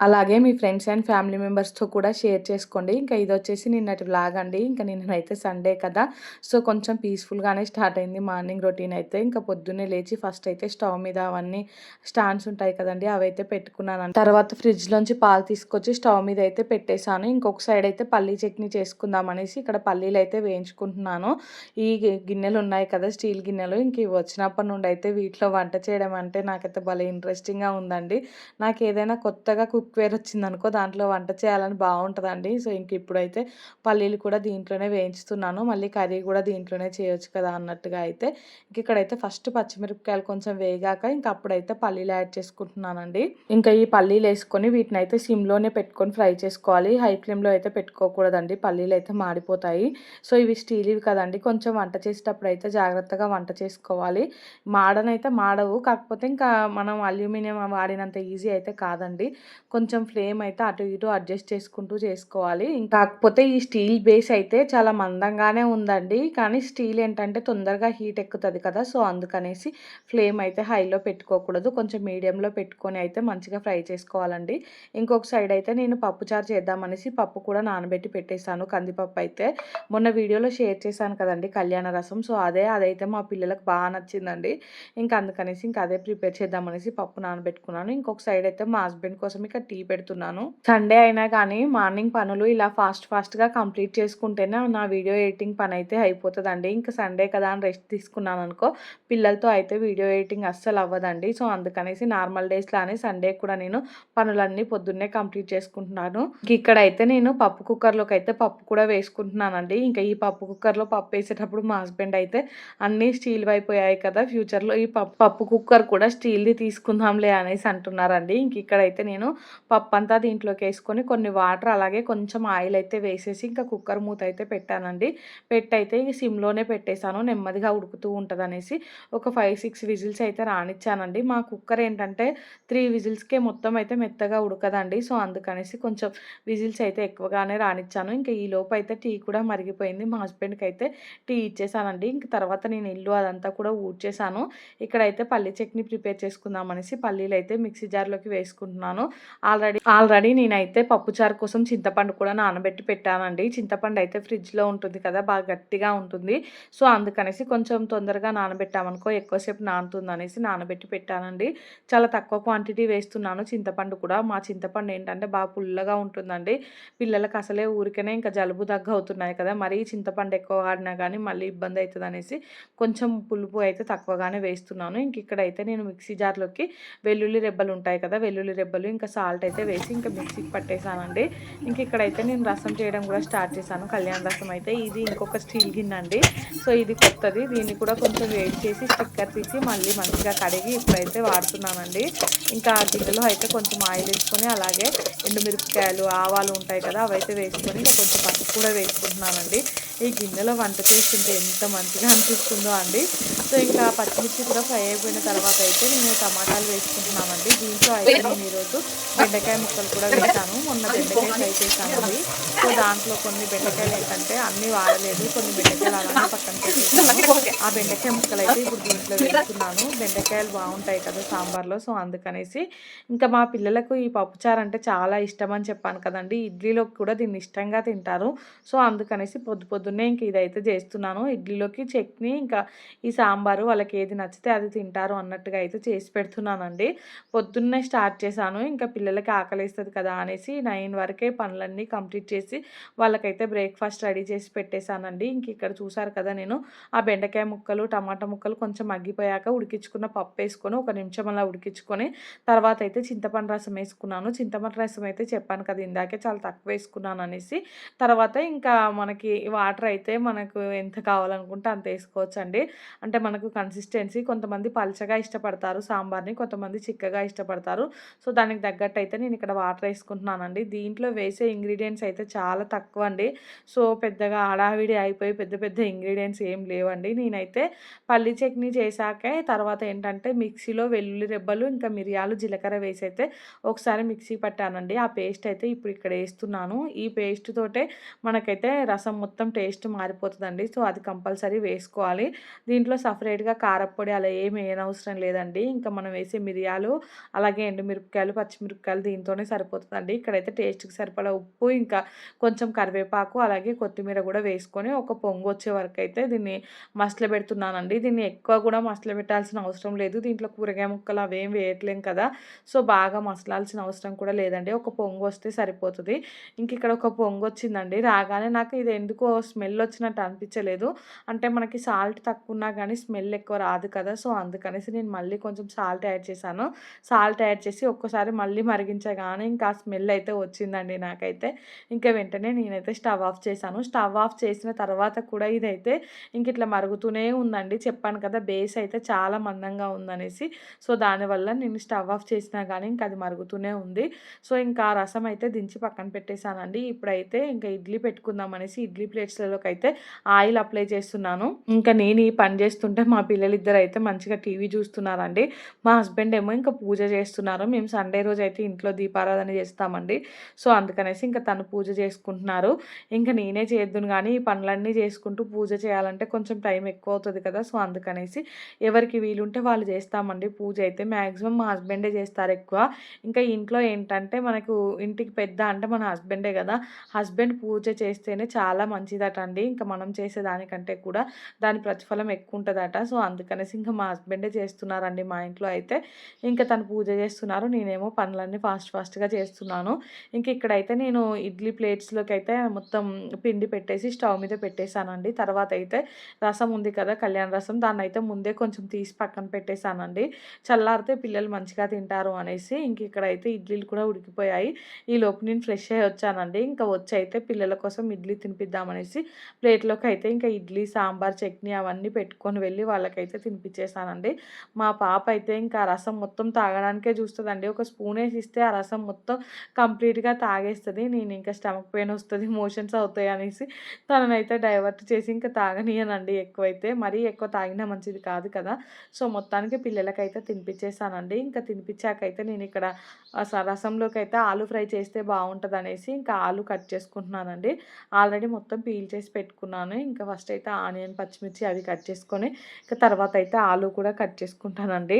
అలాగే మీ friends and family మెంబర్స్తో కూడా షేర్ చేసుకోండి. ఇంకా ఇది వచ్చేసి నిన్నటి వ్లాగ్ అండి. ఇంకా నిన్నైతే సండే కదా. సో కొంచెం పీస్ఫుల్గానే స్టార్ట్ అయింది మార్నింగ్ రొటీన్ అయితే. ఇంకా పొద్దున్నే లేచి ఫస్ట్ అయితే స్టవ్ మీద అవన్నీ స్టాండ్స్ ఉంటాయి కదండి అవి అయితే పెట్టుకున్నాను. తర్వాత ఫ్రిడ్జ్లోంచి పాలు తీసుకొచ్చి స్టవ్ మీద అయితే పెట్టేశాను. ఇంకొక సైడ్ అయితే పల్లీ చట్నీ చేసుకుందాం అనేసి ఇక్కడ పల్లీలు అయితే వేయించుకుంటున్నాను. ఈ గిన్నెలు ఉన్నాయి కదా స్టీల్ గిన్నెలు. ఇంక ఇవి వచ్చినప్పటి నుండి అయితే వీటిలో వంట చేయడం అంటే నాకైతే భలే ఇంట్రెస్టింగ్గా ఉందండి. నాకు ఏదైనా కొత్తగా కుక్ కుక్వేర్ వచ్చిందనుకో దాంట్లో వంట చేయాలని బాగుంటుందండి. సో ఇంక ఇప్పుడైతే పల్లీలు కూడా దీంట్లోనే వేయించుతున్నాను. మళ్ళీ కర్రీ కూడా దీంట్లోనే చేయొచ్చు కదా అన్నట్టుగా అయితే. ఇంక ఇక్కడైతే ఫస్ట్ పచ్చిమిరపకాయలు కొంచెం వేగాక ఇంక అప్పుడైతే పల్లీలు యాడ్ చేసుకుంటున్నానండి. ఇంకా ఈ పల్లీలు వేసుకొని వీటిని అయితే సిమ్లోనే పెట్టుకొని ఫ్రై చేసుకోవాలి. హై ఫ్లేమ్లో అయితే పెట్టుకోకూడదండి. పల్లీలు అయితే మాడిపోతాయి. సో ఇవి స్టీల్ ఇవి కదండి. కొంచెం వంట చేసేటప్పుడు అయితే జాగ్రత్తగా వంట చేసుకోవాలి. మాడనైతే మాడవు. కాకపోతే ఇంకా మనం అల్యూమినియం వాడినంత ఈజీ అయితే కాదండి. కొంచెం ఫ్లేమ్ అయితే అటు ఇటు అడ్జస్ట్ చేసుకుంటూ చేసుకోవాలి. కాకపోతే ఈ స్టీల్ బేస్ అయితే చాలా మందంగానే ఉందండి. కానీ స్టీల్ ఏంటంటే తొందరగా హీట్ ఎక్కుతుంది కదా సో అందుకనేసి ఫ్లేమ్ అయితే హైలో పెట్టుకోకూడదు. కొంచెం మీడియంలో పెట్టుకొని అయితే మంచిగా ఫ్రై చేసుకోవాలండి. ఇంకొక సైడ్ అయితే నేను పప్పుచారు చేద్దామనేసి పప్పు కూడా నానబెట్టి పెట్టేశాను. కందిపప్పు అయితే మొన్న వీడియోలో షేర్ చేశాను కదండి కళ్యాణ రసం. సో అదే అదైతే మా పిల్లలకు బాగా నచ్చిందండి. ఇంకా అందుకనేసి ఇంకా అదే ప్రిపేర్ చేద్దామనేసి పప్పు నానబెట్టుకున్నాను. ఇంకొక సైడ్ అయితే మా హస్బెండ్ కోసం ఇక టీ పెడుతున్నాను. సండే అయినా కానీ మార్నింగ్ పనులు ఇలా ఫాస్ట్ ఫాస్ట్గా కంప్లీట్ చేసుకుంటేనే నా వీడియో ఎడిటింగ్ పని అయితే అయిపోతుందండి. ఇంకా సండే కదా అని రెస్ట్ తీసుకున్నాను అనుకో పిల్లలతో అయితే వీడియో ఎడిటింగ్ అస్సలు అవ్వదండి. సో అందుకనేసి నార్మల్ డేస్ లానే సండే కూడా నేను పనులన్నీ పొద్దున్నే కంప్లీట్ చేసుకుంటున్నాను. ఇక్కడ అయితే నేను పప్పు కుక్కర్లోకి అయితే పప్పు కూడా వేసుకుంటున్నానండి. ఇంకా ఈ పప్పు కుక్కర్లో పప్పు వేసేటప్పుడు మా హస్బెండ్ అయితే అన్నీ స్టీల్ అయిపోయాయి కదా ఫ్యూచర్లో ఈ పప్పు పప్పు కుక్కర్ కూడా స్టీల్ది తీసుకుందాంలే అనేసి అంటున్నారండి. ఇంక ఇక్కడైతే నేను పప్పు అంతా దీంట్లోకి వేసుకొని కొన్ని వాటర్ అలాగే కొంచెం ఆయిల్ అయితే వేసేసి ఇంకా కుక్కర్ మూత అయితే పెట్టానండి. పెట్టయితే ఇంక సిమ్లోనే పెట్టేశాను. నెమ్మదిగా ఉడుకుతూ ఉంటుంది అనేసి ఒక ఫైవ్ సిక్స్ విజిల్స్ అయితే రానిచ్చానండి. మా కుక్కర్ ఏంటంటే త్రీ విజిల్స్కే మొత్తం అయితే మెత్తగా ఉడకదండి. సో అందుకనేసి కొంచెం విజిల్స్ అయితే ఎక్కువగానే రానిచ్చాను. ఇంకా ఈ లోపు అయితే టీ కూడా మరిగిపోయింది. మా హస్బెండ్కి అయితే టీ ఇచ్చేసానండి ఇంక తర్వాత నేను ఇల్లు అదంతా కూడా ఊడ్చేసాను ఇక్కడైతే పల్లి చట్నీ ప్రిపేర్ చేసుకుందాం అనేసి పల్లీలు అయితే మిక్సీ జార్లోకి వేసుకుంటున్నాను. ఆల్రెడీ ఆల్రెడీ నేనైతే పప్పుచారు కోసం చింతపండు కూడా నానబెట్టి పెట్టానండి. చింతపండు అయితే ఫ్రిడ్జ్లో ఉంటుంది కదా బాగా గట్టిగా ఉంటుంది. సో అందుకనేసి కొంచెం తొందరగా నానబెట్టామనుకో ఎక్కువసేపు నానుతుంది అనేసి నానబెట్టి పెట్టానండి. చాలా తక్కువ క్వాంటిటీ వేస్తున్నాను చింతపండు కూడా. మా చింతపండు ఏంటంటే బాగా పుల్లగా ఉంటుందండి. పిల్లలకు అసలే ఊరికనే ఇంకా జలుబు దగ్గ అవుతున్నాయి కదా మరీ చింతపండు ఎక్కువ వాడినా కానీ మళ్ళీ ఇబ్బంది అవుతుంది అనేసి కొంచెం పులుపు అయితే తక్కువగానే వేస్తున్నాను. ఇంక ఇక్కడైతే నేను మిక్సీ జార్లోకి వెల్లుల్లి రెబ్బలు ఉంటాయి కదా వెల్లుల్లి రెబ్బలు ఇంకా సాల్ట్ అయితే వేసి ఇంకా మిక్సీకి పట్టేశానండి ఇంక ఇక్కడైతే నేను రసం చేయడం కూడా స్టార్ట్ చేశాను. కళ్యాణ రసం అయితే ఇది ఇంకొక స్టీల్ గిన్నె అండి సో ఇది కొత్తది. దీన్ని కూడా కొంచెం వేడి చేసి స్టిక్కర్ తీసి మళ్ళీ మంచిగా కడిగి ఇప్పుడైతే వాడుతున్నానండి. ఇంకా ఆ గిన్నెలో అయితే కొంచెం ఆయిల్ వేసుకొని అలాగే ఎండుమిరపకాయలు ఆవాలు ఉంటాయి కదా అవైతే వేసుకొని ఇంకా కొంచెం పసుపు కూడా వేసుకుంటున్నానండి. ఈ గిన్నెలో వంట చేస్తుంటే ఎంత మంచిగా అనిపిస్తుందో అండి. సో ఇంకా పచ్చిమిర్చి కూడా ఫ్రై అయిపోయిన తర్వాత అయితే నేను టమాటాలు వేసుకుంటున్నామండి. దీంట్లో అయితే నేను ఈరోజు బెండకాయ ముక్కలు కూడా వేసాను. మొన్న బెండకాయ ఫ్రై చేశానండి సో దాంట్లో కొన్ని బెండకాయలు ఏంటంటే అన్నీ వాడలేదు. కొన్ని బెండకాయలు అలానే పక్కన పెట్టేసాను. ఆ బెండకాయ ముక్కలు అయితే ఇప్పుడు దీంట్లో వేస్తున్నాను బెండకాయలు బాగుంటాయి కదా సాంబార్లో. సో అందుకనేసి ఇంకా మా పిల్లలకు ఈ పప్పుచారు అంటే చాలా ఇష్టం అని చెప్పాను కదండి. ఇడ్లీలోకి కూడా దీన్ని ఇష్టంగా తింటారు. సో అందుకనేసి పొద్దు పొద్దున్నే ఇంక ఇదైతే చేస్తున్నాను. ఇడ్లీలోకి చట్నీ ఇంకా ఈ సాంబారు వాళ్ళకి ఏది నచ్చితే అది తింటారు అన్నట్టుగా అయితే చేసి పెడుతున్నానండి. పొద్దున్నే స్టార్ట్ చేశాను. ఇంకా పిల్లలకి ఆకలిస్తుంది కదా అనేసి నైన్ వరకే పనులన్నీ కంప్లీట్ చేసి వాళ్ళకైతే బ్రేక్ఫాస్ట్ రెడీ చేసి పెట్టేశానండి. ఇంక ఇక్కడ చూసారు కదా నేను ఆ బెండకాయ ముక్కలు టమాటా ముక్కలు కొంచెం మగ్గిపోయాక ఉడికించుకున్న పప్పు వేసుకొని ఒక నిమిషం అలా ఉడికించుకొని తర్వాత అయితే చింతపండు రసం వేసుకున్నాను. చింతపండు రసం అయితే చెప్పాను కదా ఇందాకే చాలా తక్కువ వేసుకున్నాను అనేసి. తర్వాత ఇంకా మనకి వాటర్ వాటర్ అయితే మనకు ఎంత కావాలనుకుంటే అంత వేసుకోవచ్చు అండి అంటే మనకు కన్సిస్టెన్సీ కొంతమంది పలచగా ఇష్టపడతారు సాంబార్ని కొంతమంది చిక్కగా ఇష్టపడతారు. సో దానికి తగ్గట్టు అయితే నేను ఇక్కడ వాటర్ వేసుకుంటున్నానండి. దీంట్లో వేసే ఇంగ్రీడియంట్స్ అయితే చాలా తక్కువ అండి సో పెద్దగా హడావిడి అయిపోయి పెద్ద పెద్ద ఇంగ్రీడియంట్స్ ఏం లేవండి. నేనైతే పల్లి చట్నీ చేశాకే తర్వాత ఏంటంటే మిక్సీలో వెల్లుల్లి రెబ్బలు ఇంకా మిరియాలు జీలకర్ర వేసి అయితే ఒకసారి మిక్సీ పట్టానండి. ఆ పేస్ట్ అయితే ఇప్పుడు ఇక్కడ వేస్తున్నాను. ఈ పేస్ట్ తోటే మనకైతే రసం మొత్తం టేస్ట్ మారిపోతుందండి. సో అది కంపల్సరీ వేసుకోవాలి. దీంట్లో సపరేట్గా కారపొడి అలా ఏమి వేయనవసరం లేదండి. ఇంకా మనం వేసే మిరియాలు అలాగే ఎండుమిరపకాయలు పచ్చిమిరపకాయలు దీంతోనే సరిపోతుందండి. ఇక్కడైతే టేస్ట్కి సరిపడా ఉప్పు ఇంకా కొంచెం కరివేపాకు అలాగే కొత్తిమీర కూడా వేసుకొని ఒక పొంగు వచ్చే వరకు అయితే దీన్ని మసలు పెడుతున్నానండి. దీన్ని ఎక్కువ కూడా మసలు పెట్టాల్సిన అవసరం లేదు. దీంట్లో కూరగాయ ముక్కలు అవేం వేయట్లేం కదా. సో బాగా మసలాల్సిన అవసరం కూడా లేదండి. ఒక పొంగు వస్తే సరిపోతుంది. ఇంక ఇక్కడ ఒక పొంగు వచ్చిందండి. రాగానే నాకు ఇది ఎందుకో స్మెల్ వచ్చినట్టు అనిపించలేదు. అంటే మనకి సాల్ట్ తక్కువ ఉన్నా కానీ స్మెల్ ఎక్కువ రాదు కదా సో అందుకనేసి నేను మళ్ళీ కొంచెం సాల్ట్ యాడ్ చేశాను. సాల్ట్ యాడ్ చేసి ఒక్కసారి మళ్ళీ మరిగించగానే ఇంకా స్మెల్ అయితే వచ్చిందండి నాకైతే. ఇంకా వెంటనే నేనైతే స్టవ్ ఆఫ్ చేశాను. స్టవ్ ఆఫ్ చేసిన తర్వాత కూడా ఇదైతే ఇంక ఇట్లా మరుగుతూనే ఉందండి. చెప్పాను కదా బేస్ అయితే చాలా మందంగా ఉందనేసి. సో దానివల్ల నేను స్టవ్ ఆఫ్ చేసినా కానీ ఇంకా అది మరుగుతూనే ఉంది. సో ఇంకా రసం అయితే దించి పక్కన పెట్టేశానండి. ఇప్పుడైతే ఇంకా ఇడ్లీ పెట్టుకుందాం అనేసి ఇడ్లీ ప్లేట్స్లలోకి అయితే ఆయిల్ అప్లై చేస్తున్నాను. ఇంకా నేను ఈ పని చేస్తుంటే మా పిల్లలిద్దరు అయితే మంచిగా టీవీ చూస్తున్నారండి. మా హస్బెండ్ ఏమో ఇంకా పూజ చేస్తున్నారు. మేము సండే రోజు అయితే ఇంట్లో దీపారాధన చేస్తామండి. సో అందుకనేసి ఇంకా తను పూజ చేసుకుంటున్నారు. ఇంకా నేనే చేద్దును కానీ ఈ పనులన్నీ చేసుకుంటూ పూజ చేయాలంటే కొంచెం టైం ఎక్కువ అవుతుంది కదా. సో అందుకనేసి ఎవరికి వీలుంటే వాళ్ళు చేస్తామండి. పూజ అయితే మ్యాక్సిమం మా హస్బెండే చేస్తారు ఎక్కువ. ఇంకా ఇంట్లో ఏంటంటే మనకు ఇంటికి పెద్ద అంటే మన హస్బెండే కదా. హస్బెండ్ పూజ చేస్తేనే చాలా మంచిదట. అండి ఇంకా మనం చేసేదానికంటే కూడా దాని ప్రతిఫలం ఎక్కువ ఉంటుందట సో అందుకనేసి ఇంకా మా హస్బెండే చేస్తున్నారండి మా ఇంట్లో అయితే. ఇంకా తను పూజ చేస్తున్నారు. నేనేమో పనులన్నీ ఫాస్ట్ ఫాస్ట్గా చేస్తున్నాను. ఇంక ఇక్కడైతే నేను ఇడ్లీ ప్లేట్స్లోకి అయితే మొత్తం పిండి పెట్టేసి స్టవ్ మీద పెట్టేశానండి. తర్వాత అయితే రసం ఉంది కదా కళ్యాణ రసం దాన్ని అయితే ముందే కొంచెం తీసి పక్కన పెట్టేశానండి. చల్లారితే పిల్లలు మంచిగా తింటారు అనేసి ఇంక ఇక్కడైతే ఇడ్లీలు కూడా ఉడికిపోయాయి. ఈ లోపు నేను ఫ్రెష్ అయ్యి వచ్చానండి. ఇంకా వచ్చి అయితే పిల్లల కోసం ఇడ్లీ తినిపిద్దామనేసి ప్లేట్లోకి అయితే ఇంకా ఇడ్లీ సాంబార్ చట్నీ అవన్నీ పెట్టుకొని వెళ్ళి వాళ్ళకైతే తినిపించేసానండి మా పాప అయితే ఇంకా రసం మొత్తం తాగడానికే చూస్తుందండి. ఒక స్పూన్ వేసి ఇస్తే ఆ రసం మొత్తం కంప్లీట్గా తాగేస్తుంది. నేను ఇంకా స్టమక్ పెయిన్ వస్తుంది మోషన్స్ అవుతాయి అనేసి తననైతే డైవర్ట్ చేసి ఇంకా తాగనీయనండి ఎక్కువైతే. మరీ ఎక్కువ తాగినా మంచిది కాదు కదా. సో మొత్తానికి పిల్లలకైతే తినిపించేసానండి ఇంకా తినిపించాకైతే నేను ఇక్కడ రసంలోకి అయితే ఆలు ఫ్రై చేస్తే బాగుంటుంది అనేసి ఇంకా ఆలు కట్ చేసుకుంటున్నానండి. ఆల్రెడీ మొత్తం పీల్ చేసి పెట్టుకున్నాను. ఇంకా ఫస్ట్ అయితే ఆనియన్ పచ్చిమిర్చి అవి కట్ చేసుకొని ఇంకా తర్వాత అయితే ఆలు కూడా కట్ చేసుకుంటానండి.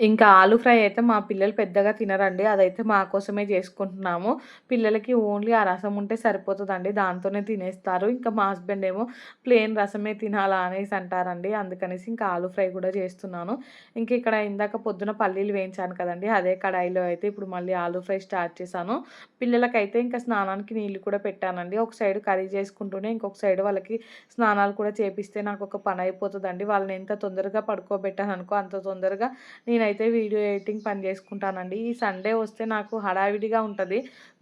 ఇంకా ఆలు ఫ్రై అయితే మా పిల్లలు పెద్దగా తినరండి. అదైతే మా కోసమే చేసుకుంటున్నాము. పిల్లలకి ఓన్లీ ఆ రసం ఉంటే సరిపోతుందండి. దాంతోనే తినేస్తారు. ఇంకా మా హస్బెండ్ ఏమో ప్లేన్ రసమే తినాలా అనేసి అంటారండి. అందుకనేసి ఇంకా ఆలు ఫ్రై కూడా చేస్తున్నాను. ఇంక ఇక్కడ ఇందాక పొద్దున పల్లీలు వేయించాను కదండి. అదే కడాయిలో అయితే ఇప్పుడు మళ్ళీ ఆలు ఫ్రై స్టార్ట్ చేశాను. పిల్లలకైతే ఇంకా స్నానానికి నీళ్ళు కూడా పెట్టానండి. ఒక సైడ్ కర్రీ చేసుకుంటూనే ఇంకొక సైడ్ వాళ్ళకి స్నానాలు కూడా చేపిస్తే నాకు ఒక పని అయిపోతుందండి. వాళ్ళని ఎంత తొందరగా పడుకోబెట్టాను అనుకో అంత తొందరగా నేను అయితే వీడియో ఎడిటింగ్ పని చేసుకుంటానండి. ఈ సండే వస్తే నాకు హడావిడిగా ఉంటుంది.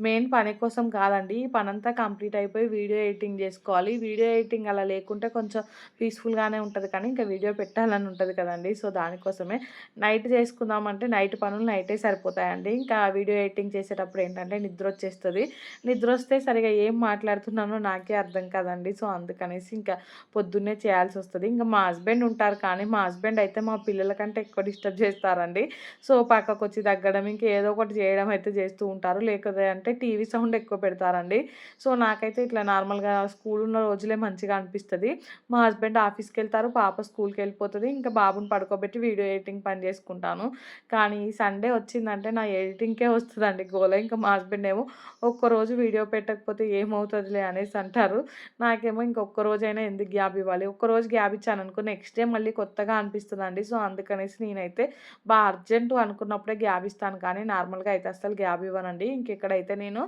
మెయిన్ పని కోసం కాదండి. ఈ పనంతా కంప్లీట్ అయిపోయి వీడియో ఎడిటింగ్ చేసుకోవాలి. వీడియో ఎడిటింగ్ అలా లేకుంటే కొంచెం పీస్ఫుల్గానే ఉంటుంది. కానీ ఇంకా వీడియో పెట్టాలని ఉంటుంది కదండి. సో దానికోసమే నైట్ చేసుకుందామంటే నైట్ పనులు నైటే సరిపోతాయండి. ఇంకా వీడియో ఎడిటింగ్ చేసేటప్పుడు ఏంటంటే నిద్ర వచ్చేస్తుంది. నిద్ర వస్తే సరిగా ఏం మాట్లాడుతున్నానో నాకే అర్థం కాదండి. సో అందుకనేసి ఇంకా పొద్దున్నే చేయాల్సి వస్తుంది. ఇంకా మా హస్బెండ్ ఉంటారు కానీ మా హస్బెండ్ అయితే మా పిల్లల కంటే ఎక్కువ డిస్టర్బ్ చేస్తారు చేస్తారండి సో పక్కకు వచ్చి తగ్గడం ఇంకా ఏదో ఒకటి చేయడం అయితే చేస్తూ ఉంటారు. లేకపోతే అంటే టీవీ సౌండ్ ఎక్కువ పెడతారండి. సో నాకైతే ఇట్లా నార్మల్గా స్కూల్ ఉన్న రోజులే మంచిగా అనిపిస్తుంది. మా హస్బెండ్ ఆఫీస్కి వెళ్తారు పాప స్కూల్కి వెళ్ళిపోతుంది ఇంకా బాబుని పడుకోబెట్టి వీడియో ఎడిటింగ్ పని చేసుకుంటాను. కానీ సండే వచ్చిందంటే నా ఎడిటింగ్కే వస్తుందండి గోల. ఇంకా మా హస్బెండ్ ఏమో ఒక్కరోజు వీడియో పెట్టకపోతే ఏమవుతుందిలే అనేసి అంటారు. నాకేమో ఇంకొక రోజైనా ఎందుకు గ్యాప్ ఇవ్వాలి? ఒక్కరోజు గ్యాప్ ఇచ్చాను అనుకో నెక్స్ట్ డే మళ్ళీ కొత్తగా అనిపిస్తుందండి. సో అందుకనేసి నేనైతే బాగా అర్జెంటు అనుకున్నప్పుడే గ్యాబ్ ఇస్తాను కానీ నార్మల్గా అయితే అసలు గ్యాబ్ ఇవ్వనండి. ఇంకెక్కడైతే నేను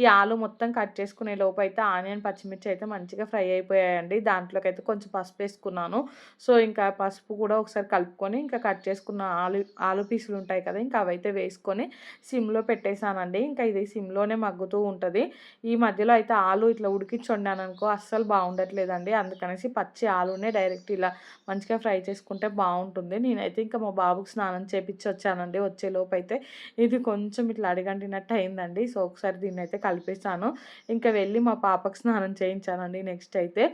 ఈ ఆలు మొత్తం కట్ చేసుకునే లోపు అయితే ఆనియన్ పచ్చిమిర్చి అయితే మంచిగా ఫ్రై అయిపోయాయండి. దాంట్లోకి అయితే కొంచెం పసుపు వేసుకున్నాను. సో ఇంకా పసుపు కూడా ఒకసారి కలుపుకొని ఇంకా కట్ చేసుకున్న ఆలు ఆలు పీసులు ఉంటాయి కదా ఇంకా అవైతే వేసుకొని సిమ్లో పెట్టేశానండి. ఇంకా ఇది సిమ్లోనే మగ్గుతూ ఉంటుంది. ఈ మధ్యలో అయితే ఆలు ఇట్లా ఉడికించి అనుకో అస్సలు బాగుండట్లేదండి. అందుకనేసి పచ్చి ఆలునే డైరెక్ట్ ఇలా మంచిగా ఫ్రై చేసుకుంటే బాగుంటుంది. నేనైతే ఇంకా మా బాబుకి స్నానం చేపించి వచ్చానండి వచ్చేలోపు అయితే ఇది కొంచెం ఇట్లా అడిగంటినట్టు అయిందండి సో ఒకసారి దీన్ని అయితే కలిపేసాను ఇంకా వెళ్ళి మా పాపకు స్నానం చేయించానండి నెక్స్ట్ అయితే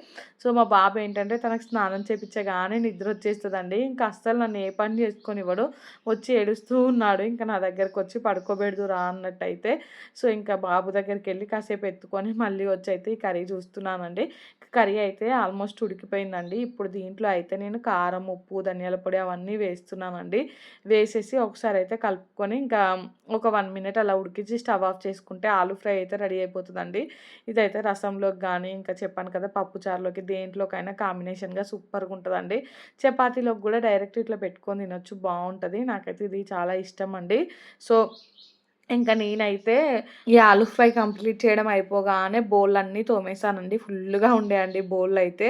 సో మా బాబు ఏంటంటే తనకు స్నానం చేయించగానే నిద్ర వచ్చేస్తుందండి ఇంకా అస్సలు నన్ను ఏ పని చేసుకొని ఇవ్వడు వచ్చి ఏడుస్తూ ఉన్నాడు. ఇంకా నా దగ్గరకు వచ్చి పడుకోబెడదు రా అన్నట్టు అయితే సో ఇంకా బాబు దగ్గరికి వెళ్ళి కాసేపు ఎత్తుకొని మళ్ళీ వచ్చి అయితే ఈ కర్రీ చూస్తున్నానండి. కర్రీ అయితే ఆల్మోస్ట్ ఉడికిపోయిందండి. ఇప్పుడు దీంట్లో అయితే నేను కారం ఉప్పు ధనియాల పొడి అవన్నీ వేస్తున్నానండి. వేసేసి ఒకసారి అయితే కలుపుకొని ఇంకా ఒక వన్ మినిట్ అలా ఉడికించి స్టవ్ ఆఫ్ చేసుకుంటే ఆలు ఫ్రై అయితే రెడీ అయిపోతుందండి. ఇదైతే రసంలోకి కానీ ఇంకా చెప్పాను కదా పప్పు చారులోకి దేంట్లోకైనా కాంబినేషన్గా సూపర్గా ఉంటుందండి. చపాతీలోకి కూడా డైరెక్ట్ ఇట్లా పెట్టుకొని తినొచ్చు బాగుంటుంది నాకైతే ఇది చాలా ఇష్టం అండి. సో ఇంకా నేనైతే ఈ ఆలు ఫ్రై కంప్లీట్ చేయడం అయిపోగానే బౌల్ అన్నీ తోమేసానండి ఫుల్గా ఉండేయండి బౌల్ అయితే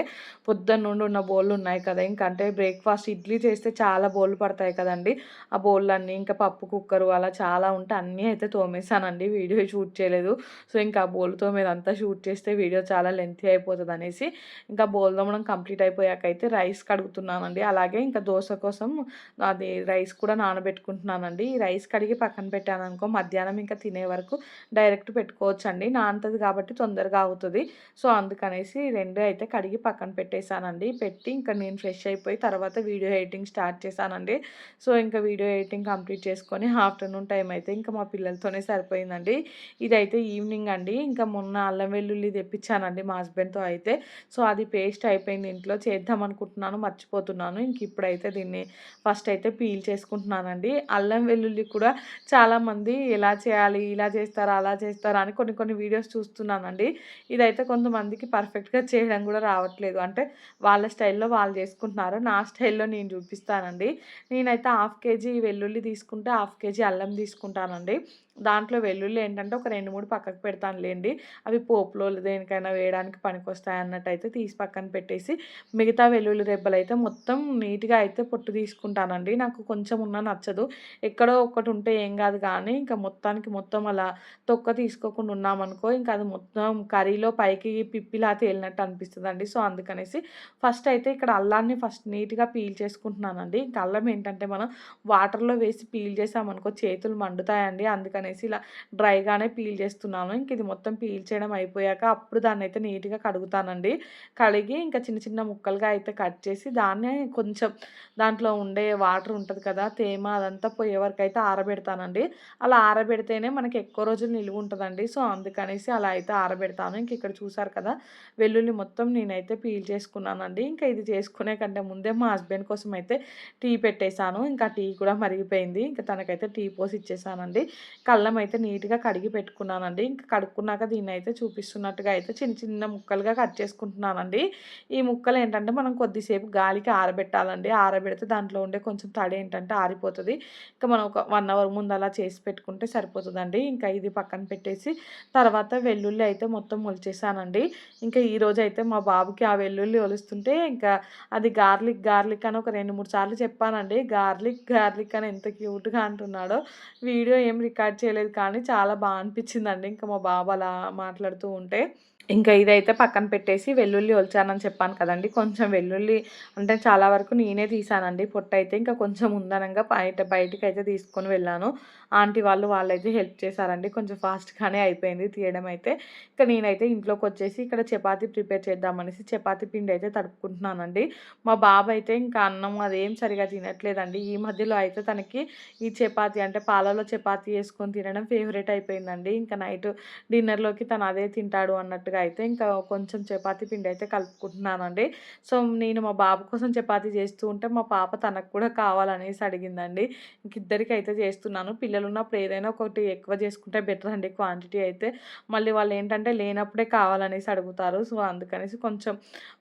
పొద్దున్న నుండి ఉన్న బౌళ్ళు ఉన్నాయి కదా ఇంకంటే అంటే బ్రేక్ఫాస్ట్ ఇడ్లీ చేస్తే చాలా బౌళ్ళు పడతాయి కదండి. ఆ బౌళ్ళన్నీ ఇంకా పప్పు కుక్కరు అలా చాలా ఉంటే అన్నీ అయితే తోమేసానండి వీడియో షూట్ చేయలేదు. సో ఇంకా ఆ బౌల్తో మీదంతా షూట్ చేస్తే వీడియో చాలా లెంతీ అయిపోతుంది అనేసి ఇంకా బౌల్ తోమడం కంప్లీట్ అయిపోయాక అయితే రైస్ కడుగుతున్నానండి. అలాగే ఇంకా దోశ కోసం అది రైస్ కూడా నానబెట్టుకుంటున్నానండి. ఈ రైస్ కడిగి పక్కన పెట్టాను అనుకో మధ్యాహ్నం ఇంకా తినే వరకు డైరెక్ట్ పెట్టుకోవచ్చు అండి నాంతది కాబట్టి తొందరగా అవుతుంది. సో అందుకనేసి రెండు అయితే కడిగి పక్కన పెట్టేశానండి. పెట్టి ఇంకా నేను ఫ్రెష్ అయిపోయి తర్వాత వీడియో ఎడిటింగ్ స్టార్ట్ చేశానండి. సో ఇంకా వీడియో ఎడిటింగ్ కంప్లీట్ చేసుకొని ఆఫ్టర్నూన్ టైం అయితే ఇంకా మా పిల్లలతోనే సరిపోయిందండి. ఇదైతే ఈవినింగ్ అండి. ఇంకా మొన్న అల్లం వెల్లుల్లి తెప్పించానండి మా హస్బెండ్తో అయితే. సో అది పేస్ట్ అయిపోయింది ఇంట్లో. చేద్దాం అనుకుంటున్నాను మర్చిపోతున్నాను. ఇంక ఇప్పుడైతే దీన్ని ఫస్ట్ అయితే పీల్ చేసుకుంటున్నానండి. అల్లం వెల్లుల్లి కూడా చాలామంది ఎలా చేయాలి ఇలా చేస్తారా అలా చేస్తారా అని కొన్ని కొన్ని వీడియోస్ చూస్తున్నానండి. ఇదైతే కొంతమందికి పర్ఫెక్ట్గా చేయడం కూడా రావట్లేదు. అంటే వాళ్ళ స్టైల్లో వాళ్ళు చేసుకుంటున్నారు నా స్టైల్లో నేను చూపిస్తానండి. నేనైతే హాఫ్ కేజీ వెల్లుల్లి తీసుకుంటే హాఫ్ కేజీ అల్లం తీసుకుంటానండి. దాంట్లో వెల్లుల్లి ఏంటంటే ఒక రెండు మూడు పక్కకు పెడతాను లేండి అవి పోపులో దేనికైనా వేయడానికి పనికొస్తాయి అన్నట్టు అయితే తీసి పక్కన పెట్టేసి మిగతా వెల్లుల్లి రెబ్బలు అయితే మొత్తం నీట్గా అయితే పొట్టు తీసుకుంటానండి. నాకు కొంచెం ఉన్నా నచ్చదు. ఎక్కడో ఒకటి ఉంటే ఏం కాదు కానీ ఇంకా మొత్తానికి మొత్తం అలా తొక్క తీసుకోకుండా ఉన్నామనుకో ఇంకా అది మొత్తం కర్రీలో పైకి పిప్పిలా తేలినట్టు అనిపిస్తుంది అండి సో అందుకనేసి ఫస్ట్ అయితే ఇక్కడ అల్లాన్ని ఫస్ట్ నీట్గా పీల్ చేసుకుంటున్నానండి. ఇంకా అల్లం ఏంటంటే మనం వాటర్లో వేసి పీల్ చేసామనుకో చేతులు మండుతాయండి. అందుకనేసి ఇలా డ్రైగానే పీల్ చేస్తున్నాను. ఇంక ఇది మొత్తం పీల్ చేయడం అయిపోయాక అప్పుడు దాన్ని అయితే నీట్గా కడుగుతానండి. కడిగి ఇంకా చిన్న చిన్న ముక్కలుగా అయితే కట్ చేసి దాన్నే కొంచెం దాంట్లో ఉండే వాటర్ ఉంటుంది కదా తేమ అదంతా పోయే వరకు అయితే ఆరబెడతానండి. అలా ఆరబెడితేనే మనకి ఎక్కువ రోజులు నిలువ ఉంటుందండి. సో అందుకనేసి అలా అయితే ఆరబెడతాను. ఇంక ఇక్కడ చూసారు కదా వెల్లుల్లి మొత్తం నేనైతే పీల్ చేసుకున్నానండి. ఇంకా ఇది చేసుకునే కంటే ముందే మా హస్బెండ్ కోసం అయితే టీ పెట్టేశాను. ఇంకా టీ కూడా మరిగిపోయింది. ఇంకా తనకైతే టీ పోసి ఇచ్చేసానండి కళ్ళం అయితే నీట్గా కడిగి పెట్టుకున్నానండి. ఇంకా కడుక్కున్నాక దీన్ని అయితే చూపిస్తున్నట్టుగా అయితే చిన్న చిన్న ముక్కలుగా కట్ చేసుకుంటున్నానండి. ఈ ముక్కలు ఏంటంటే మనం కొద్దిసేపు గాలికి ఆరబెట్టాలండి. ఆరబెడితే దాంట్లో ఉండే కొంచెం తడి ఏంటంటే ఆరిపోతుంది. ఇంకా మనం ఒక వన్ అవర్ ముందు అలా చేసి పెట్టుకుంటే సరిపోతుందండి. ఇంకా ఇది పక్కన పెట్టేసి తర్వాత వెల్లుల్లి అయితే మొత్తం ఒలిచేసానండి ఇంకా ఈరోజు అయితే మా బాబుకి ఆ వెల్లుల్లి ఒలుస్తుంటే ఇంకా అది గార్లిక్ గార్లిక్ అని ఒక రెండు మూడు సార్లు చెప్పానండి. గార్లిక్ గార్లిక్ అని ఎంత క్యూట్గా అంటున్నాడో. వీడియో ఏం రికార్డ్ చేయలేదు కానీ చాలా బాగా అనిపించిందండి. ఇంకా మా బాబు అలా మాట్లాడుతూ ఉంటే. ఇంకా ఇదైతే పక్కన పెట్టేసి వెల్లుల్లి ఒలిచానని చెప్పాను కదండి. కొంచెం వెల్లుల్లి అంటే చాలా వరకు నేనే తీసానండి. పొట్టు అయితే ఇంకా కొంచెం ఉందనంగా బయట బయటికి అయితే తీసుకొని వెళ్ళాను. ఆంటీ వాళ్ళు వాళ్ళైతే హెల్ప్ చేశారండి. కొంచెం ఫాస్ట్గానే అయిపోయింది తీయడం అయితే. ఇంకా నేనైతే ఇంట్లోకి వచ్చేసి ఇక్కడ చపాతీ ప్రిపేర్ చేద్దామనేసి చపాతీ పిండి అయితే తడుపుకుంటున్నానండి. మా బాబు అయితే ఇంకా అన్నం అదేం సరిగా తినట్లేదండి. ఈ మధ్యలో అయితే తనకి ఈ చపాతీ అంటే పాలలో చపాతీ వేసుకొని తినడం ఫేవరెట్ అయిపోయిందండి. ఇంకా నైట్ డిన్నర్లోకి తను అదే తింటాడు అన్నట్టు అన్నట్టుగా అయితే ఇంకా కొంచెం చపాతీ పిండి అయితే కలుపుకుంటున్నానండి. సో నేను మా బాబు కోసం చపాతీ చేస్తూ ఉంటే మా పాప తనకు కూడా కావాలనేసి అడిగిందండి. ఇంక ఇద్దరికి అయితే చేస్తున్నాను. పిల్లలు ఉన్నప్పుడు ఏదైనా ఒకటి ఎక్కువ చేసుకుంటే బెటర్ అండి క్వాంటిటీ అయితే. మళ్ళీ వాళ్ళు ఏంటంటే లేనప్పుడే కావాలనేసి అడుగుతారు. సో అందుకనేసి కొంచెం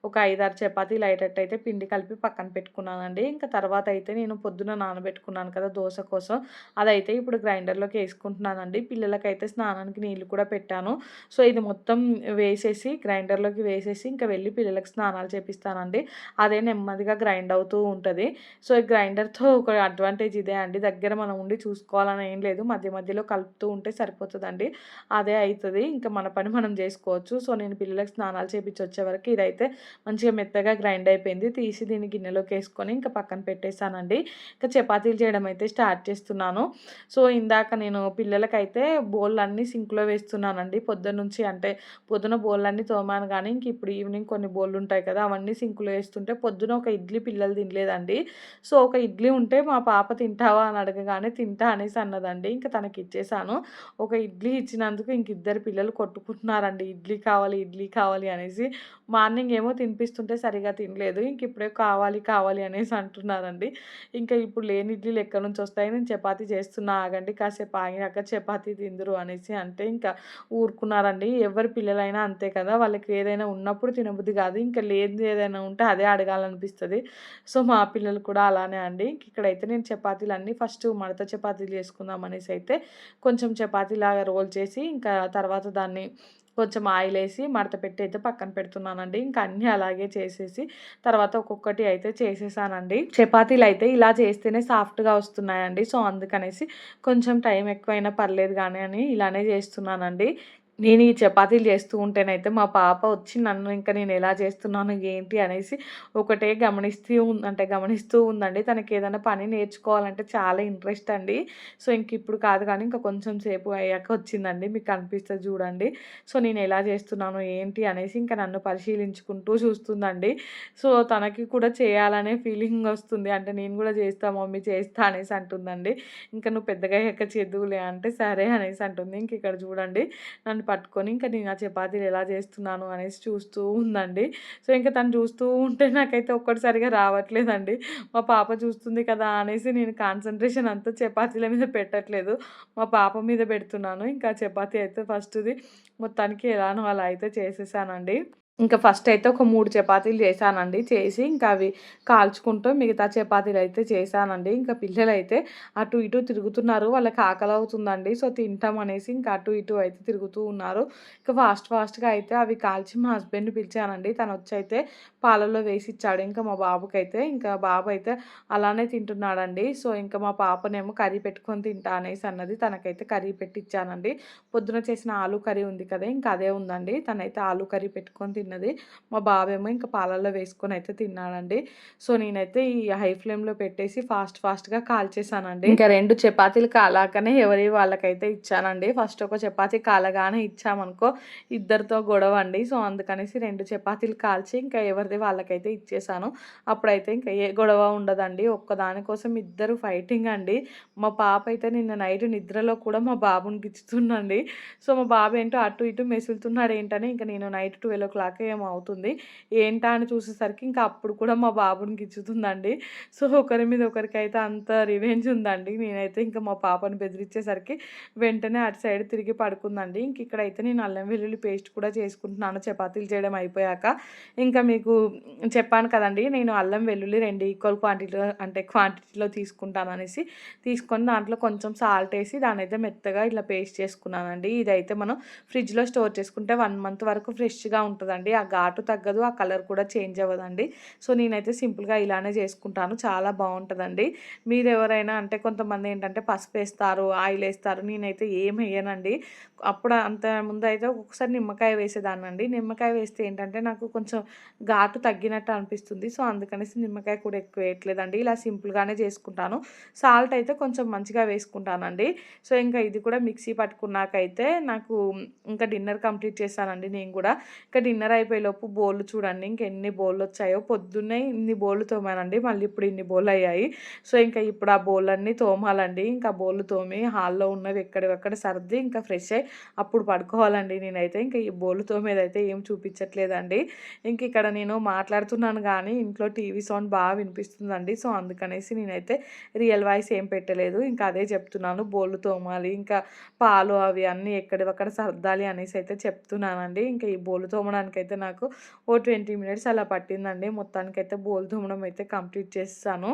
ఒక ఐదారు చపాతీలు అయ్యేటట్టు అయితే పిండి కలిపి పక్కన పెట్టుకున్నానండి. ఇంకా తర్వాత అయితే నేను పొద్దున నానబెట్టుకున్నాను కదా దోశ కోసం. అదైతే ఇప్పుడు గ్రైండర్లోకి వేసుకుంటున్నానండి. పిల్లలకైతే స్నానానికి నీళ్ళు కూడా పెట్టాను. సో ఇది మొత్తం వేసేసి గ్రైండర్లోకి వేసేసి ఇంకా వెళ్ళి పిల్లలకు స్నానాలు చేపిస్తానండి. అదే నెమ్మదిగా గ్రైండ్ అవుతూ ఉంటుంది. సో ఈ గ్రైండర్తో ఒక అడ్వాంటేజ్ ఇదే అండి. దగ్గర మనం ఉండి చూసుకోవాలని ఏం లేదు. మధ్య మధ్యలో కలుపుతూ ఉంటే సరిపోతుందండి. అదే అవుతుంది ఇంకా మన పని మనం చేసుకోవచ్చు. సో నేను పిల్లలకు స్నానాలు చేపించి వచ్చే వరకు ఇదైతే మంచిగా మెత్తగా గ్రైండ్ అయిపోయింది. తీసి దీన్ని గిన్నెలోకి వేసుకొని ఇంకా పక్కన పెట్టేశానండి. ఇంకా చపాతీలు చేయడం అయితే స్టార్ట్ చేస్తున్నాను. సో ఇందాక నేను పిల్లలకైతే బోల్ అన్నీ సింక్లో వేస్తున్నానండి. పొద్దున్న నుంచి అంటే పొద్దున బోళ్ళన్నీ తోమాను కానీ ఇంక ఇప్పుడు ఈవినింగ్ కొన్ని బోళ్ళు ఉంటాయి కదా అవన్నీ సింకులో వేస్తుంటే పొద్దున ఒక ఇడ్లీ పిల్లలు తినలేదండి. సో ఒక ఇడ్లీ ఉంటే మా పాప తింటావా అని అడగగానే తింటా అనేసి అన్నదండి. ఇంకా తనకి ఇచ్చేసాను. ఒక ఇడ్లీ ఇచ్చినందుకు ఇంక ఇద్దరు పిల్లలు కొట్టుకుంటున్నారండి. ఇడ్లీ కావాలి ఇడ్లీ కావాలి అనేసి మార్నింగ్ ఏమో తినిపిస్తుంటే సరిగా తినలేదు. ఇంక ఇప్పుడే కావాలి కావాలి అనేసి అంటున్నారండి. ఇంకా ఇప్పుడు లేని ఇడ్లీలు ఎక్కడి నుంచి వస్తాయి? నేను చపాతీ చేస్తున్నా ఆగండి. కాసేపు ఆగినాక చపాతీ తిందురు అనేసి అంటే ఇంకా ఊరుకున్నారండి. ఎవరి పిల్లలైనా అంతే కదా? వాళ్ళకి ఏదైనా ఉన్నప్పుడు తినబుద్ధి కాదు. ఇంకా లేనిది ఏదైనా ఉంటే అదే అడగాలనిపిస్తుంది. సో మా పిల్లలు కూడా అలానే అండి. ఇక్కడైతే నేను చపాతీలు అన్నీ ఫస్ట్ మడత చపాతీలు చేసుకుందాం అనేసి అయితే కొంచెం చపాతీలాగా రోల్ చేసి ఇంకా తర్వాత దాన్ని కొంచెం ఆయిల్ వేసి మడత పెట్టి అయితే పక్కన పెడుతున్నానండి. ఇంకా అన్నీ అలాగే చేసేసి తర్వాత ఒక్కొక్కటి అయితే చేసేసానండి. చపాతీలు అయితే ఇలా చేస్తేనే సాఫ్ట్గా వస్తున్నాయండి. సో అందుకనేసి కొంచెం టైం ఎక్కువైనా పర్లేదు కానీ అని ఇలానే చేస్తున్నానండి. నేను ఈ చపాతీలు చేస్తూ ఉంటేనైతే మా పాప వచ్చి నన్ను ఇంకా నేను ఎలా చేస్తున్నాను ఏంటి అనేసి ఒకటే గమనిస్తూ అంటే గమనిస్తూ ఉందండి. తనకి ఏదైనా పని నేర్చుకోవాలంటే చాలా ఇంట్రెస్ట్ అండి. సో ఇంక ఇప్పుడు కాదు కానీ ఇంకా కొంచెం సేపు అయ్యాక వచ్చిందండి. మీకు కనిపిస్తుంది చూడండి. సో నేను ఎలా చేస్తున్నాను ఏంటి అనేసి ఇంకా నన్ను పరిశీలించుకుంటూ చూస్తుందండి. సో తనకి కూడా చేయాలనే ఫీలింగ్ వస్తుంది. అంటే నేను కూడా చేస్తా మమ్మీ చేస్తా అనేసి అంటుందండి. ఇంకా నువ్వు పెద్దగా అయ్యాక చేద్దువులే అంటే సరే అనేసి అంటుంది. ఇంక ఇక్కడ చూడండి. నన్ను పట్టుకొని ఇంకా నేను ఆ చపాతీలు ఎలా చేస్తున్నాను అనేసి చూస్తూ ఉందండి. సో ఇంకా తను చూస్తూ ఉంటే నాకైతే ఒక్కటిసారిగా రావట్లేదండి. మా పాప చూస్తుంది కదా అనేసి నేను కాన్సన్ట్రేషన్ అంతా చపాతీల మీద పెట్టట్లేదు. మా పాప మీద పెడుతున్నాను. ఇంకా చపాతీ అయితే ఫస్ట్ది మొత్తానికి ఎలానో అలా అయితే చేసేసానండి. ఇంకా ఫస్ట్ అయితే ఒక మూడు చపాతీలు చేశానండి. చేసి ఇంకా అవి కాల్చుకుంటూ మిగతా చపాతీలు అయితే చేశానండి. ఇంకా పిల్లలు అయితే అటు ఇటు తిరుగుతున్నారు. వాళ్ళకి ఆకలి అవుతుందండి. సో తింటాం అనేసి ఇంకా అటు ఇటు అయితే తిరుగుతూ ఉన్నారు. ఇంకా ఫాస్ట్ ఫాస్ట్గా అయితే అవి కాల్చి మా హస్బెండ్ పిలిచానండి. తను వచ్చి అయితే పాలలో వేసి ఇచ్చాడు ఇంకా మా బాబుకి అయితే ఇంకా బాబు అయితే అలానే తింటున్నాడండి. సో ఇంకా మా పాపనేమో కర్రీ పెట్టుకొని తింటా అనేసి అన్నది తనకైతే కర్రీ పెట్టి ఇచ్చానండి పొద్దున చేసిన ఆలు కర్రీ ఉంది కదా ఇంకా అదే ఉందండి. తనైతే ఆలు కర్రీ పెట్టుకొని తిన్నది. మా బాబేమో ఇంకా పాలల్లో వేసుకొని అయితే తిన్నాడండి. సో నేనైతే ఈ హై ఫ్లేమ్లో పెట్టేసి ఫాస్ట్ ఫాస్ట్గా కాల్చేసానండి ఇంకా రెండు చపాతీలు కాలాకనే ఎవరి వాళ్ళకైతే ఇచ్చానండి. ఫస్ట్ ఒక చపాతీ కాలగానే ఇచ్చామనుకో ఇద్దరితో గొడవ అండి సో అందుకనేసి రెండు చపాతీలు కాల్చి ఇంకా ఎవరి ఉంటుంది. వాళ్ళకైతే ఇచ్చేసాను. అప్పుడైతే ఇంకా ఏ గొడవ ఉండదండి. ఒక్కదానికోసం ఇద్దరు ఫైటింగ్ అండి. మా పాప అయితే నిన్న నైట్ నిద్రలో కూడా మా బాబుని గిచ్చుతుందండి. సో మా బాబు ఏంటో అటు ఇటు మెసులుతున్నాడు ఏంటని ఇంకా నేను నైట్ ట్వెల్వ్ ఓ క్లాక్ ఏమో అవుతుంది. ఏంటా అని చూసేసరికి ఇంకా అప్పుడు కూడా మా బాబుని గిచ్చుతుందండి. సో ఒకరి మీద ఒకరికైతే అంత రివెంజ్ ఉందండి. నేనైతే ఇంకా మా పాపను బెదిరించేసరికి వెంటనే అటు సైడ్ తిరిగి పడుకుందండి. ఇంక ఇక్కడైతే నేను అల్లం వెల్లుల్లి పేస్ట్ కూడా చేసుకుంటున్నాను. చపాతీలు చేయడం అయిపోయాక. ఇంకా మీకు చెప్పాను కదండి నేను అల్లం వెల్లుల్లి రెండు ఈక్వల్ క్వాంటిటీలో అంటే క్వాంటిటీలో తీసుకుంటాను అనేసి తీసుకొని దాంట్లో కొంచెం సాల్ట్ వేసి దాని అయితే మెత్తగా ఇట్లా పేస్ట్ చేసుకున్నానండి. ఇదైతే మనం ఫ్రిడ్జ్లో స్టోర్ చేసుకుంటే వన్ మంత్ వరకు ఫ్రెష్గా ఉంటుందండి. ఆ ఘాటు తగ్గదు ఆ కలర్ కూడా చేంజ్ అవ్వదండి. సో నేనైతే సింపుల్గా ఇలానే చేసుకుంటాను. చాలా బాగుంటుందండి. మీరు ఎవరైనా అంటే కొంతమంది ఏంటంటే పసుపు వేస్తారు ఆయిల్ వేస్తారు నేనైతే ఏం వేయనండి. అప్పుడు అంత ముందు అయితే ఒక్కొక్కసారి నిమ్మకాయ వేసేదాన్నండి. నిమ్మకాయ వేస్తే ఏంటంటే నాకు కొంచెం ఘాటు తగ్గినట్టు అనిపిస్తుంది. సో అందుకనేసి నిమ్మకాయ కూడా ఎక్కువ వేయట్లేదండి. ఇలా సింపుల్గానే చేసుకుంటాను. సాల్ట్ అయితే కొంచెం మంచిగా వేసుకుంటానండి. సో ఇంకా ఇది కూడా మిక్సీ పట్టుకున్నాకైతే నాకు ఇంకా డిన్నర్ కంప్లీట్ చేశానండి నేను కూడా. ఇంకా డిన్నర్ అయిపోయేలోపు బోళ్ళు చూడండి ఇంకెన్ని బోళ్ళు వచ్చాయో. పొద్దున్నే ఇన్ని బోళ్ళు తోమానండి. మళ్ళీ ఇప్పుడు ఇన్ని బోళ్ళు అయ్యాయి. సో ఇంకా ఇప్పుడు ఆ బోళ్ళన్నీ తోమాలండి. ఇంకా బోళ్ళు తోమి హాల్లో ఉన్నవి ఎక్కడివక్కడ సర్ది ఇంకా ఫ్రెష్ అయ్యి అప్పుడు పడుకోవాలండి నేనైతే. ఇంకా ఈ బోళ్ళు తోమేదైతే ఏం చూపించట్లేదండి. ఇంక ఇక్కడ నేను మాట్లాడుతున్నాను కానీ ఇంట్లో టీవీ సౌండ్ బాగా వినిపిస్తుందండి. సో అందుకనేసి నేనైతే రియల్ వాయిస్ ఏం పెట్టలేదు. ఇంకా అదే చెప్తున్నాను. బోళ్ళు తోమాలి ఇంకా పాలు అవి అన్నీ ఎక్కడివక్కడ సర్దాలి అనేసి అయితే చెప్తున్నానండి. ఇంకా ఈ బోళ్ళు తోమడానికి అయితే నాకు ఓ ట్వంటీ మినిట్స్ అలా పట్టిందండి. మొత్తానికైతే బోల్ తోమడం అయితే కంప్లీట్ చేస్తాను.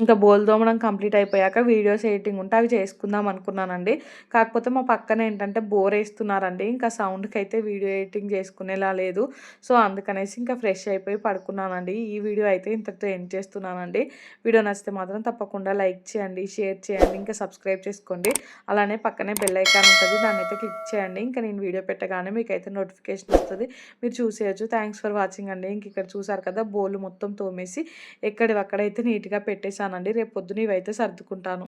ఇంకా బోల్ దోమడం కంప్లీట్ అయిపోయాక వీడియోస్ ఎడిటింగ్ ఉంటే అవి చేసుకుందాం అనుకున్నానండి. కాకపోతే మా పక్కన ఏంటంటే బోర్ వేస్తున్నారండి. ఇంకా సౌండ్కి అయితే వీడియో ఎడిటింగ్ చేసుకునేలా లేదు. సో అందుకనేసి ఇంకా ఫ్రెష్ అయిపోయి పడుకున్నానండి. ఈ వీడియో అయితే ఇంతటితో ఎండ్ చేస్తున్నానండి. వీడియో నచ్చితే మాత్రం తప్పకుండా లైక్ చేయండి షేర్ చేయండి ఇంకా సబ్స్క్రైబ్ చేసుకోండి. అలానే పక్కనే బెల్ ఐకాన్ ఉంటుంది. దాన్ని అయితే క్లిక్ చేయండి. ఇంకా నేను వీడియో పెట్టగానే మీకు అయితే నోటిఫికేషన్ వస్తుంది. మీరు చూసేయచ్చు. థ్యాంక్స్ ఫర్ వాచింగ్ అండి. ఇంక ఇక్కడ చూసారు కదా బోల్ మొత్తం తోమేసి ఎక్కడివక్కడైతే నీట్గా పెట్టేసాను పెట్టేశానండి రేపు పొద్దున ఇవైతే సర్దుకుంటాను.